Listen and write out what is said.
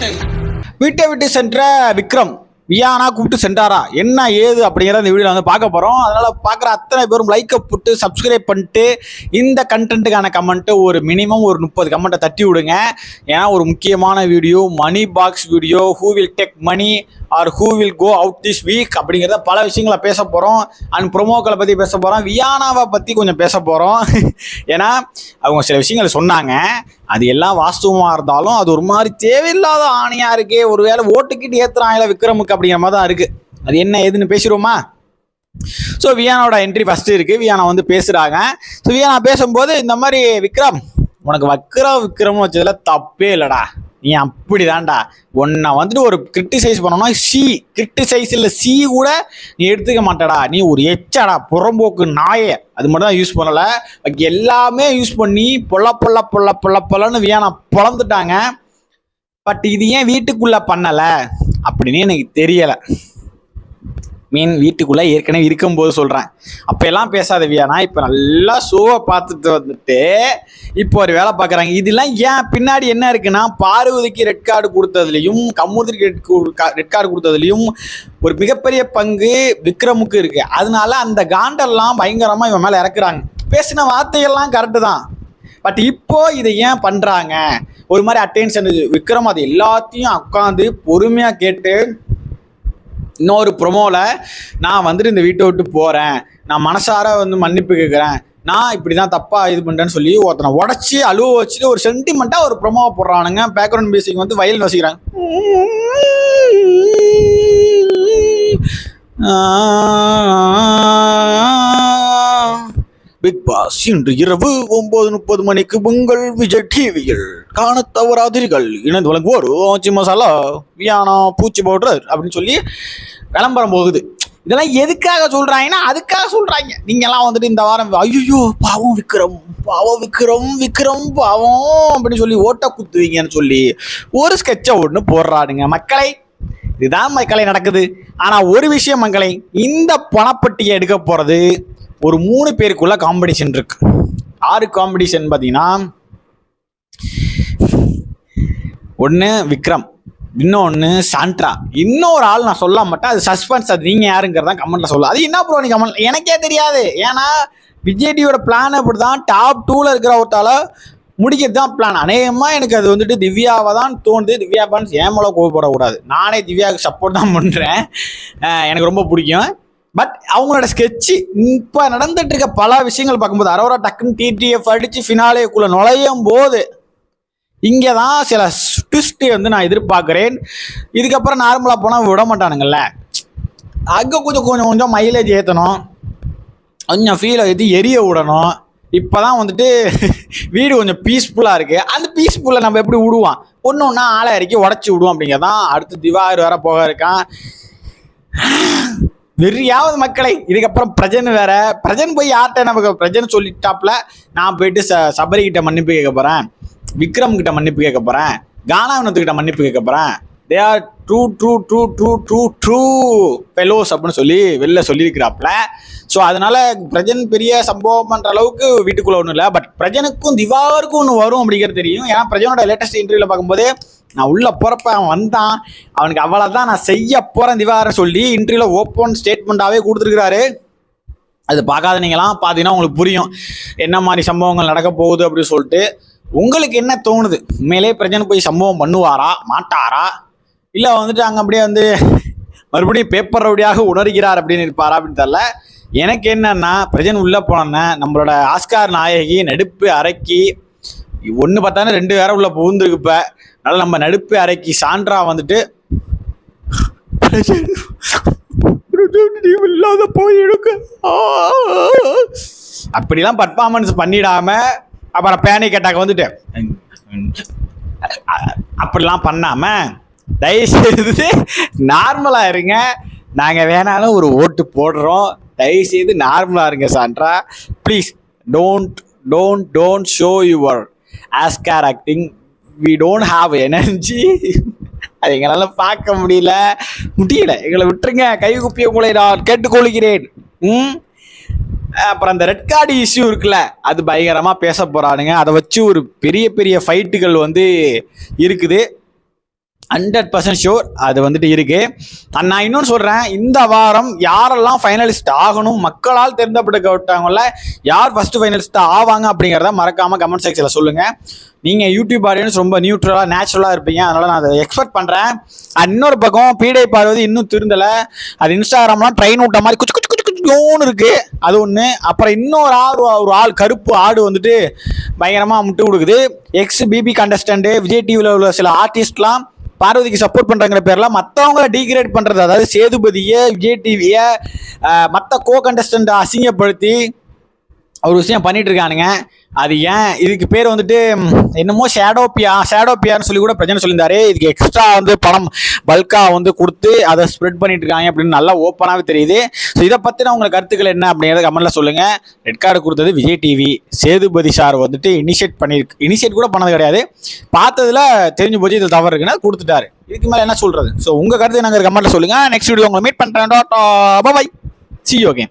Content வீட்டை விட்டு சென்ற விக்ரம். வியானா கூப்பிட்டு சென்றாரா? என்ன ஏது அப்படிங்கிற இந்த வீடியோவில் வந்து பார்க்க போகிறோம் அதனால் பார்க்குற அத்தனை பேரும் லைக்கை போட்டு சப்ஸ்கிரைப் பண்ணிட்டு இந்த கண்டென்ட்டுக்கான கமெண்ட்டு ஒரு மினிமம் ஒரு முப்பது கமெண்ட்டை தட்டி விடுங்க. ஏன்னா ஒரு முக்கியமான video money box video who will take money or who will go out this week அப்படிங்கிறத பல விஷயங்களை பேச போகிறோம் அண்ட் ப்ரொமோக்களை பற்றி பேச போகிறோம் வியானாவை பற்றி கொஞ்சம் பேச போகிறோம் ஏன்னா அவங்க சில விஷயங்கள் சொன்னாங்க. அது எல்லாம் வாஸ்தவமாக இருந்தாலும் அது ஒரு மாதிரி தேவையில்லாத ஆணையாக இருக்கே. ஒருவேளை ஓட்டுக்கிட்டு ஏற்றுறாங்களா விக்ரமுக்கு அப்படிங்கிற மாதிரி தான் இருக்குது அது என்ன ஏதுன்னு பேசிடுவோமா? ஸோ வியானோட என்ட்ரி ஃபஸ்ட்டு இருக்குது வியானா வந்து பேசுகிறாங்க ஸோ வியானா பேசும்போது இந்த மாதிரி விக்ரம் உனக்கு வக்ரம் விக்ரம்னு வச்சதுல தப்பே இல்லைடா. நீ அப்படி தான்டா உன்னை வந்துட்டு ஒரு கிரிட்டிசைஸ் பண்ணோம்னா சி கிரிட்டிசைஸ் இல்லை சி கூட நீ எடுத்துக்க மாட்டடா. நீ ஒரு எச்சடா புறம்போக்கு நாயே. அது மட்டும் தான் யூஸ் பண்ணலை. பாக்கி எல்லாமே யூஸ் பண்ணி பொல்ல பொல்ல பொல்ல பொல்ல பொல்லன்னு வியானா பொழந்துட்டாங்க பட் இது ஏன் வீட்டுக்குள்ளே பண்ணலை? அப்படின்னு எனக்கு தெரியலை. மீன் வீட்டுக்குள்ளே ஏற்கனவே இருக்கும்போது சொல்கிறேன் அப்போ எல்லாம் பேசாத வியானா இப்போ நல்லா ஷோவை பார்த்துட்டு வந்துட்டு இப்போ ஒரு வேலை பார்க்குறாங்க. இதெல்லாம் ஏன்? பின்னாடி என்ன இருக்குன்னா பார்வதிக்கு ரெட் கார்டு கொடுத்ததுலையும் கமுதிக்கு ரெட் ரெட் கார்டு கொடுத்ததுலையும் ஒரு மிகப்பெரிய பங்கு விக்ரமுக்கு இருக்குது அதனால அந்த காண்டெல்லாம் பயங்கரமாக இவன் மேலே இறக்குறாங்க. பேசின வார்த்தையெல்லாம் கரெக்டு தான். பட் இப்போ இதை ஏன் பண்ணுறாங்க ஒரு மாதிரி அட்டென்ஷன் விக்ரம் அது எல்லாத்தையும் உட்காந்து பொறுமையாக கேட்டு இன்னொரு ப்ரொமோவில் நான் வந்துட்டு இந்த வீட்டை விட்டு போகிறேன் நான் மனசார வந்து மன்னிப்பு கேட்குறேன் நான் இப்படி தான் தப்பாக இது பண்ணுறேன்னு சொல்லி ஒருத்தனை உடச்சி அழுவ வச்சுட்டு ஒரு சென்டிமெண்ட்டாக ஒரு ப்ரொமோவை போடுறானுங்க பேக்ரவுண்ட் மியூசிக் வந்து வயல் வசிக்கிறாங்க பிக் பாஸ் இன்று இரவு ஒன்பது முப்பது மணிக்கு உங்கள் விஜய் டிவியில் காண தவறாதீர்கள். இணைந்து வழங்குவோர் ஆச்சி மசாலா வியானா பூச்சி பவுடர் அப்படின்னு சொல்லி விளம்பரம் போகுது. இதெல்லாம் எதுக்காக சொல்றாங்கன்னா அதுக்காக சொல்றாங்க. நீங்கெல்லாம் வந்துட்டு இந்த வாரம் ஐயோ பாவம் விக்ரம் பாவம் விக்ரம் விக்ரம் பாவம் அப்படின்னு சொல்லி ஓட்ட குத்துவீங்கன்னு சொல்லி ஒரு ஸ்கெட்சை ஒன்று போடுறானுங்க. மக்களை இதுதான் மக்களை நடக்குது. ஆனால் ஒரு விஷயம் மக்களை இந்த பணப்பட்டியை எடுக்க போகிறது ஒரு மூணு பேருக்குள்ள காம்படிஷன் இருக்கு. ஆறு காம்படிஷன் பார்த்தீங்கன்னா ஒன்று விக்ரம் இன்னொன்று சாண்ட்ரா. இன்னொரு ஆள் நான் சொல்ல மாட்டேன். அது சஸ்பென்ஸ் அது நீங்கள் யாருங்கிறதா கமெண்ட்டில் சொல்ல. அது என்ன ப்ரோ நீ கமெண்ட் எனக்கே தெரியாது. ஏன்னா விஜய் டிவியோட பிளான் அப்படி தான் டாப் டூவில் இருக்கிற ஒருத்தால முடிக்கிறது தான் பிளான் அநேகமாக எனக்கு அது வந்துட்டு திவ்யாவை தான் தோணுது. திவ்யா ஃபேன்ஸ் ஏன் மேலே கோவப்படக்கூடாது? நானே திவ்யாவுக்கு சப்போர்ட் தான் பண்ணுறேன் எனக்கு ரொம்ப பிடிக்கும். பட் அவங்களோட ஸ்கெட்சு இப்போ நடந்துட்டு இருக்க பல விஷயங்கள் பார்க்கும்போது அரோரா டக்குன்னு டிடிஎஃப் அடித்து ஃபினாலேக்குள்ளே நுழையும் போது இங்கே தான் சில ட்விஸ்ட்டு வந்து நான் எதிர்பார்க்குறேன். இதுக்கப்புறம் நார்மலாக போனால் விட மாட்டானுங்கல்ல. அங்கே கொஞ்சம் கொஞ்சம் கொஞ்சம் மைலேஜ் ஏற்றணும் கொஞ்சம் ஃபீலை ஏற்றி எரிய விடணும். இப்போ தான் வந்துட்டு வீடு கொஞ்சம் பீஸ்ஃபுல்லாக இருக்குது அந்த பீஸ்ஃபுல்லை நம்ம எப்படி விடுவான் ஒன்று ஒன்றா ஆளை இறக்கி உடச்சி விடுவோம் அப்படிங்கிறதான் அடுத்து திவாகர் வேற போக இருக்கான். வெறியாவது மக்களை. இதுக்கப்புறம் பிரஜன் வேற. பிரஜன் போய் யார்கிட்ட நமக்கு பிரஜன் சொல்லிட்டாப்ல? நான் போயிட்டு ச சபரி கிட்ட மன்னிப்பு கேட்க போறேன். விக்ரம் கிட்ட மன்னிப்பு கேட்க போறேன். கானாவினத்துக்கிட்ட மன்னிப்பு கேட்க போறேன். They are true true true true true true fellows அப்படின்னு சொல்லி வெளில சொல்லியிருக்கிறாப்புல ஸோ அதனால பிரஜன் பெரிய சம்பவம் பண்ற அளவுக்கு வீட்டுக்குள்ள ஒன்றும் இல்லை. பட் பிரஜனுக்கும் திவாவருக்கும் ஒன்று வரும் அப்படிங்கிறது தெரியும். ஏன்னா பிரஜனோட லேட்டஸ்ட் இன்டர்வியூல பார்க்கும்போது நான் உள்ள போறப்ப அவன் வந்தான். அவனுக்கு அவ்வளோதான் நான் செய்ய போறேன் திவாகரன் சொல்லி இன்டர்வியூவில் ஓப்பன் ஸ்டேட்மெண்ட்டாகவே கொடுத்துருக்காரு அது பார்க்காத நீங்களாம் பார்த்தீங்கன்னா உங்களுக்கு புரியும். என்ன மாதிரி சம்பவங்கள் நடக்க போகுது அப்படின்னு சொல்லிட்டு. உங்களுக்கு என்ன தோணுது? உண்மையிலே பிரஜன் போய் சம்பவம் பண்ணுவாரா? மாட்டாரா? இல்லை வந்துட்டு அங்கே அப்படியே வந்து மறுபடியும் பேப்பர் ரவுடியாக உணர்கிறார் அப்படின்னு இருப்பாரா அப்படின்னு தெரியல. எனக்கு என்னன்னா பிரஜன் உள்ளே போனோன்னா நம்மளோட ஆஸ்கார் நாயகி நடுப்பு அரைக்கி ஒன்று பார்த்தானே ரெண்டு பேரை உள்ள புகுந்துருக்கு இப்போ. அதனால் நம்ம நடுப்பு அரைக்கி சான்றா வந்துட்டு இல்லாத போய் எடுக்க. அப்படிலாம் பர்ஃபார்மன்ஸ் பண்ணிடாம அப்புறம் பேனிக் அட்டாக் வந்துட்டு அப்படிலாம் பண்ணாம தயவு செய்து நார்மலாக இருங்க. நாங்கள் வேணாலும் ஒரு ஓட்டு போடுறோம். தயவு செய்து நார்மலாக இருங்க Sandra. Please don't don't don't show your Oscar acting we don't have energy அது எங்களால் பார்க்க முடியல. முடியல. எங்களை விட்டுருங்க. கை குப்பிய உங்களை நான் கேட்டுக்கொள்கிறேன். ம்? அப்புறம் அந்த ரெட் கார்டு இஷ்யூ இருக்குல்ல அது பயங்கரமாக பேச போகிறானுங்க அதை வச்சு ஒரு பெரிய பெரிய ஃபைட்டுகள் வந்து இருக்குது. ஹண்ட்ரட் பர்சன்ட் ஷூர் அது வந்துட்டு இருக்கு. நான் இன்னொன்று சொல்கிறேன் இந்த வாரம் யாரெல்லாம் ஃபைனலிஸ்ட் ஆகணும் மக்களால் தேர்ந்தெடுக்கப்பட்டவங்கள யார் ஃபர்ஸ்ட் ஃபைனலிஸ்ட் ஆவாங்க அப்படிங்கிறத மறக்காமல் கமெண்ட் செக்ஷனில் சொல்லுங்கள் நீங்கள் யூடியூப் ஆடியன்ஸ் ரொம்ப நியூட்ரலாக நேச்சுரலாக இருப்பீங்க. அதனால் நான் அதை எக்ஸ்பெக்ட் பண்ணுறேன் இன்னொரு பக்கம் பீடை பார்வதி இன்னும் திருந்தலை. அது இன்ஸ்டாகிராம்லாம் ட்ரெயின் விட்ட மாதிரி குச்சு குச்சு குச்சு குச்சோன்னு இருக்கு. அது ஒன்று அப்புறம் இன்னொரு ஆள் ஒரு ஆள் கருப்பு ஆடு வந்துட்டு பயங்கரமாக முட்டு கொடுக்குது. எக்ஸ் பிபி கண்டஸ்டண்ட்டு விஜய் டிவியில் உள்ள சில ஆர்டிஸ்ட்லாம் பார்வதிக்கு சப்போர்ட் பண்ணுறங்கிற பேரில் மற்றவங்கள டீக்ரேட் பண்ணுறது அதாவது சேதுபதியை விஜய் டிவியை மற்ற கோ கண்டஸ்டண்ட்டை அசிங்கப்படுத்தி ஒரு விஷயம் பண்ணிட்டு இருக்கானுங்க அது ஏன்? இதுக்கு பேர் வந்துட்டு என்னமோ ஷேடோப்பியா ஷேடோப்பியான்னு சொல்லி கூட பிரச்சனை சொல்லியிருந்தாரு. இதுக்கு எக்ஸ்ட்ரா வந்து பணம் பல்காக வந்து கொடுத்து அதை ஸ்ப்ரெட் பண்ணிட்டு இருக்காங்க அப்படின்னு நல்லா ஓப்பனாகவே தெரியுது. ஸோ இதை பற்றின உங்கள் கருத்துக்கள் என்ன அப்படிங்கிறத கமெண்ட்ல சொல்லுங்க. ரெட் கார்டு கொடுத்தது விஜய் டிவி சேதுபதி சார் வந்துட்டு இனிஷியேட் பண்ணியிருக்கு இனிஷியேட் கூட பண்ணது கிடையாது. பார்த்ததுல தெரிஞ்சு போச்சு இது தவறு இருக்குன்னா கொடுத்துட்டாரு. இதுக்கு மேலே என்ன சொல்றது? ஸோ உங்கள் கருத்து நாங்கள் கமெண்ட்ல சொல்லுங்க. நெக்ஸ்ட் வீடியோ உங்களை மீட் பண்ணுறேன் பாய் சி ஓகே